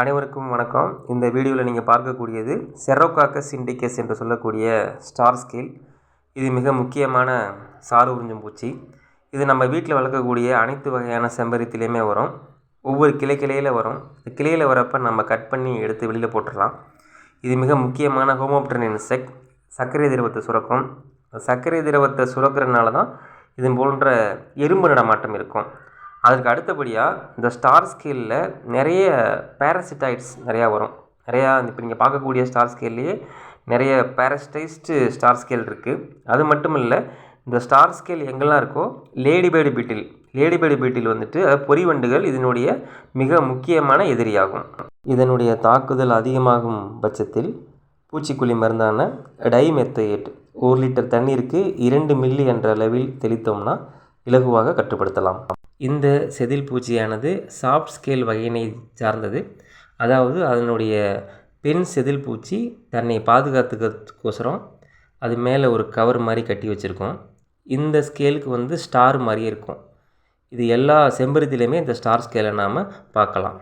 அனைவருக்கும் வணக்கம். இந்த வீடியோவில் நீங்கள் பார்க்கக்கூடியது செரோகாக்கஸ் இண்டிகஸ் என்று சொல்லக்கூடிய ஸ்டார் ஸ்கேல். இது மிக முக்கியமான சாறு உறிஞ்சும் பூச்சி. இது நம்ம வீட்டில் வளர்க்கக்கூடிய அனைத்து வகையான செம்பருத்திலையுமே வரும். ஒவ்வொரு கிளை கிளையில் வரும். இந்த கிளையில் வரப்போ நம்ம கட் பண்ணி எடுத்து வெளியில் போட்டுடலாம். இது மிக முக்கியமான ஹோமோப்டன் இன்செக்ட் சர்க்கரை திரவத்தை சுரக்கும். சர்க்கரை திரவத்தை சுரக்கிறதுனால தான் இது போன்ற எறும்பு நடமாட்டம் இருக்கும். அதற்கு அடுத்தபடியாக இந்த ஸ்டார் ஸ்கேலில் நிறைய பேரசிட்டாய்ட்ஸ் நிறையா வரும். நிறையா இப்போ நீங்கள் பார்க்கக்கூடிய ஸ்டார் ஸ்கேல்லையே நிறைய பேரசிட்டைஸ்டு ஸ்டார் ஸ்கேல் இருக்குது அது மட்டும் இல்லை இந்த ஸ்டார் ஸ்கேல் எங்கெல்லாம் இருக்கோ லேடிபேர்டு பீட்டில் லேடிபேர்டு பீட்டில் வந்துட்டு அதாவது பொறிவண்டுகள் இதனுடைய மிக முக்கியமான எதிரியாகும். இதனுடைய தாக்குதல் அதிகமாகும் பட்சத்தில் பூச்சிக்கொல்லி மருந்தான டைமெத்தையேட் ஒரு லிட்டர் தண்ணீருக்கு இரண்டு மில்லி என்ற அளவில் தெளித்தோம்னா இலகுவாக கட்டுப்படுத்தலாம். இந்த செதில் பூச்சியானது சாஃப்ட் ஸ்கேல் வகையினை சார்ந்தது. அதாவது அதனுடைய பெண் செதில் பூச்சி தன்னை பாதுகாத்துக்கிறதுக்கோசரம் அது மேலே ஒரு கவர் மாதிரி கட்டி வச்சுருக்கோம். இந்த ஸ்கேலுக்கு வந்து ஸ்டார் மாதிரியே இருக்கும். இது எல்லா செம்பருத்திலையுமே இந்த ஸ்டார் ஸ்கேலை நாம் பார்க்கலாம்.